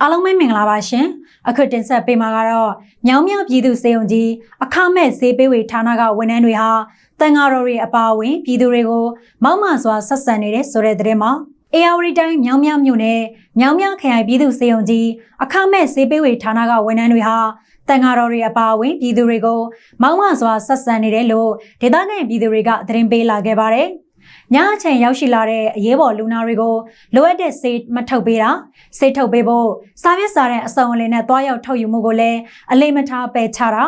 အားလုံးပဲမင်္ဂလာပါရှင်အခုတင်ဆက်ပေးမှာကတော့မြောင်မြောင်ပြည်သူစေယုံကြီးအခမဲ့ဈေးပေးဝေဌာနကဝန်ထမ်းတွေဟာတန်ဃာတော်တွေအပါအဝင်ပြည်သူတွေကိုမောက်မစွာဆက်ဆံနေတဲ့ဆိုတဲ့သတင်းမှာအေယာဝတီတိုင်းမြောင်မြောင်မြို့နယ်မြောင်မြောင်ခရိုင်ပြည်သူစေယုံကြီးအခမဲ့ဈေးပေးဝေဌာနကဝန်ထမ်းတွေဟာတန်ဃာတော်တွေအပါအဝင်ပြည်သူတွေကိုမောက်မစွာဆက်ဆံနေတယ်လို့ဒေသခံပြည်သူတွေကသတင်းပေးလာခဲ့ပါတယ်။ ညအချိန်ရောက်ရှိလာတဲ့အရေးပေါ်လူနာတွေကိုလိုအပ်တဲ့ဆေးမထုတ်ပေးတာဆေးထုတ်ပေးဖို့စာရွက်စာတမ်းအစုံအလင်နဲ့တွားရောက်ထုတ်ယူမှုကိုလည်းအလေးမထားပယ်ချတာ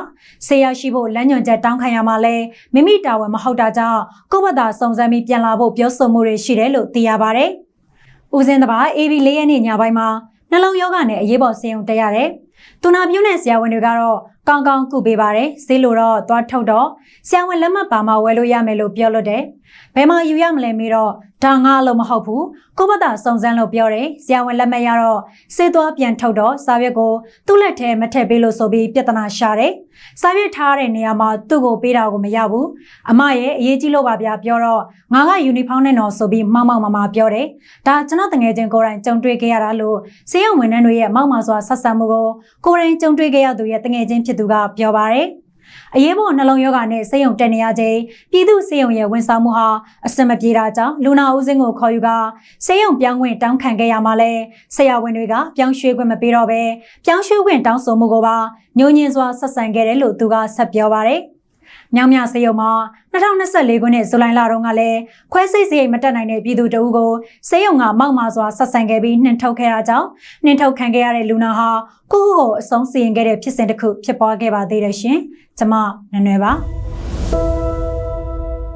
ဆေးရရှိဖို့လမ်းညွှန်ချက်တောင်းခံရမှာလဲမိမိတာဝန်မဟုတ်တာကြောင့်ကိုယ့်ဘာသာစုံစမ်းပြီးပြန်လာဖို့ပြောဆိုမှုတွေရှိတယ်လို့သိရပါတယ်။ဦးစင်းတပါ AB ၄ရက်နေ့ညပိုင်းမှာနှလုံးယောဂနဲ့အရေးပေါ်ဆေးရုံတက်ရတယ်။သူနာပြုနဲ့ဆရာဝန်တွေကတော့ ကောင်းကောင်းကုပေးပါတယ်။ဆေးလိုတော့သွားထုတ်တော့ဆရာဝန်လက်မှတ်ပါမှဝယ်လို့ရမယ်လို့ပြောလို့တယ်။ဘယ်မှာယူရမလဲမေးတော့ ဒါငါလို့မဟုတ်ဘူး။ကိုယ့်ဘာသာစုံစမ်းလို့ပြောတယ်။ဆရာဝန်လက်မှတ်ရတော့ဆေးသွားပြန်ထုတ်တော့စာရွက်ကိုသူ့လက်ထဲမထည့်ပေးလို့ဆိုပြီးပြဿနာရှာတယ်။စာရွက်ထားတဲ့နေရာမှာသူ့ကိုပေးတာကိုမရဘူး။အမရဲ့အရေးကြီးလို့ပါဗျာပြောတော့ငါကယူနီဖောင်းနဲ့တော့ဆိုပြီးမောက်မောက်မမပြောတယ်။ဒါကျွန်တော်တငယ်ချင်းကိုယ်တိုင်ကြုံတွေ့ခဲ့ရတာလို့ဆေးရုံဝန်ထမ်းတွေရဲ့မောက်မာစွာဆက်ဆံမှုကိုကိုယ်တိုင်ကြုံတွေ့ခဲ့ရသူရဲ့တငယ်ချင်းဖြစ်သူကပြောပါတယ်။ အရေးပေါ်နှလုံးရောဂါနဲ့ဆေးရုံတက်နေရချိန်ပြည်သူဆေးရုံရဲ့ဝန်ဆောင်မှုဟာအစမပြေတာကြောင့်လူနာဦးစင်းကိုခေါ်ယူကဆေးရုံပြောင်းခွင့်တောင်းခံခဲ့ရမှာလဲဆရာဝန်တွေကပြောင်းရွှေ့ခွင့်မပေးတော့ဘဲပြောင်းရွှေ့ခွင့်တောင်းဆိုမှုကိုပါညှို့ညင်စွာဆက်ဆံခဲ့တယ်လို့သူကဆက်ပြောပါတယ်။ မြောင်မြစေယုံမှာ2024ခုနှစ်ဇူလိုင်လတုန်းကလည်းခွဲစိတ်စရိတ်မတက်နိုင်တဲ့ပြည်သူတအုပ်ကိုစေယုံကမောက်မာစွာဆက်ဆံခဲ့ပြီးနှင်ထုတ်ခဲ့တာကြောင့်နှင်ထုတ်ခံခဲ့ရတဲ့လူနာဟာကိုယ့်ကိုယ်ကိုအဆုံးစီရင်ခဲ့တဲ့ဖြစ်စဉ်တစ်ခုဖြစ်ပွားခဲ့ပါသေးတယ်ရှင်။ကျွန်မနွယ်နွယ်ပါ။